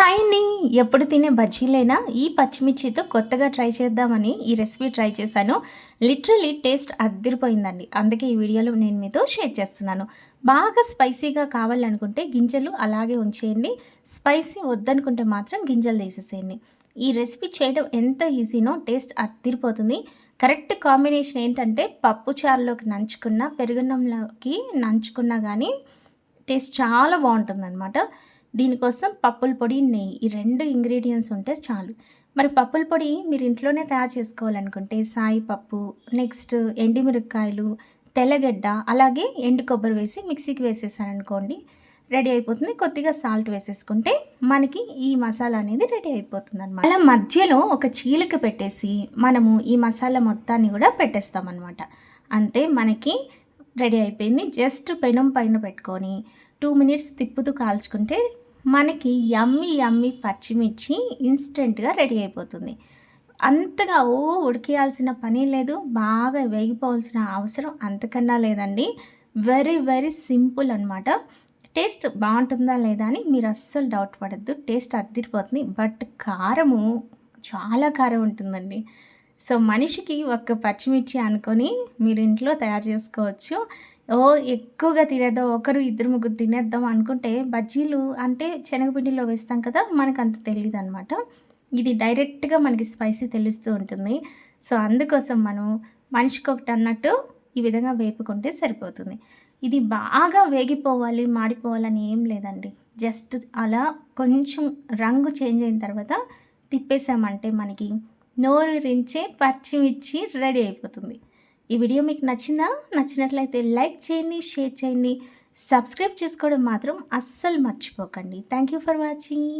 హాయ్ని ఎప్పుడు తినే బజ్జీలైనా ఈ పచ్చిమిర్చితో కొత్తగా ట్రై చేద్దామని ఈ రెసిపీ ట్రై చేశాను. లిటరలీ టేస్ట్ అద్దరిపోయిందండి. అందుకే ఈ వీడియోలో నేను మీతో షేర్ చేస్తున్నాను. బాగా స్పైసీగా కావాలనుకుంటే గింజలు అలాగే ఉంచేయండి. స్పైసీ వద్దనుకుంటే మాత్రం గింజలు తీసేసేయండి. ఈ రెసిపీ చేయడం ఎంత ఈజీనో టేస్ట్ అద్దరిపోతుంది. కరెక్ట్ కాంబినేషన్ ఏంటంటే పప్పు చారులోకి నంచుకున్న పెరుగున్నంలోకి నంచుకున్నా కానీ టేస్ట్ చాలా బాగుంటుందన్నమాట. దీనికోసం పప్పుల పొడి నెయ్యి ఈ రెండు ఇంగ్రీడియంట్స్ ఉంటే చాలు. మరి పప్పుల పొడి మీరు ఇంట్లోనే తయారు చేసుకోవాలనుకుంటే సాయి పప్పు నెక్స్ట్ ఎండిమిరపకాయలు తెల్లగడ్డ అలాగే ఎండు కొబ్బరి వేసి మిక్సీకి వేసేసారనుకోండి రెడీ అయిపోతుంది. కొద్దిగా సాల్ట్ వేసేసుకుంటే మనకి ఈ మసాలా అనేది రెడీ అయిపోతుంది అనమాట అలా మధ్యలో ఒక చీలిక పెట్టేసి మనము ఈ మసాలా మొత్తాన్ని కూడా పెట్టేస్తామన్నమాట. అంతే మనకి రెడీ అయిపోయింది. జస్ట్ పెనం పైన పెట్టుకొని టూ మినిట్స్ తిప్పుతూ కాల్చుకుంటే మనకి యమ్మి యమ్మి పచ్చిమిర్చి ఇన్స్టెంట్గా రెడీ అయిపోతుంది. అంతగా ఓ ఉడికేయాల్సిన పని లేదు. బాగా వేగిపోవాల్సిన అవసరం అంతకన్నా లేదండి. వెరీ వెరీ సింపుల్ అనమాట టేస్ట్ బాగుంటుందా లేదా అని మీరు అస్సలు డౌట్ పడద్దు. టేస్ట్ అద్దిరిపోతుంది బట్ కారము చాలా కారం ఉంటుందండి. సో మనిషికి ఒక్క పచ్చిమిర్చి అనుకొని మీరు ఇంట్లో తయారు చేసుకోవచ్చు. ఓ ఎక్కువగా తినేద్దాం ఒకరు ఇద్దరు ముగ్గురు తినేద్దాం అనుకుంటే బజ్జీలు అంటే శనగపిండిలో వేస్తాం కదా మనకు అంత తెలియదు అనమాట ఇది డైరెక్ట్గా మనకి స్పైసీ తెలుస్తూ ఉంటుంది. సో అందుకోసం మనం మనిషికి ఒకటి అన్నట్టు ఈ విధంగా వేపుకుంటే సరిపోతుంది. ఇది బాగా వేగిపోవాలి మాడిపోవాలని ఏం లేదండి. జస్ట్ అలా కొంచెం రంగు చేంజ్ అయిన తర్వాత తిప్పేసామంటే మనకి నోరు రించే పచ్చిమిర్చి రెడీ అయిపోతుంది. ఈ వీడియో మీకు నచ్చిందా? నచ్చినట్లయితే లైక్ చేయండి షేర్ చేయండి. సబ్స్క్రైబ్ చేసుకోవడం మాత్రం అస్సలు మర్చిపోకండి. Thank you for watching.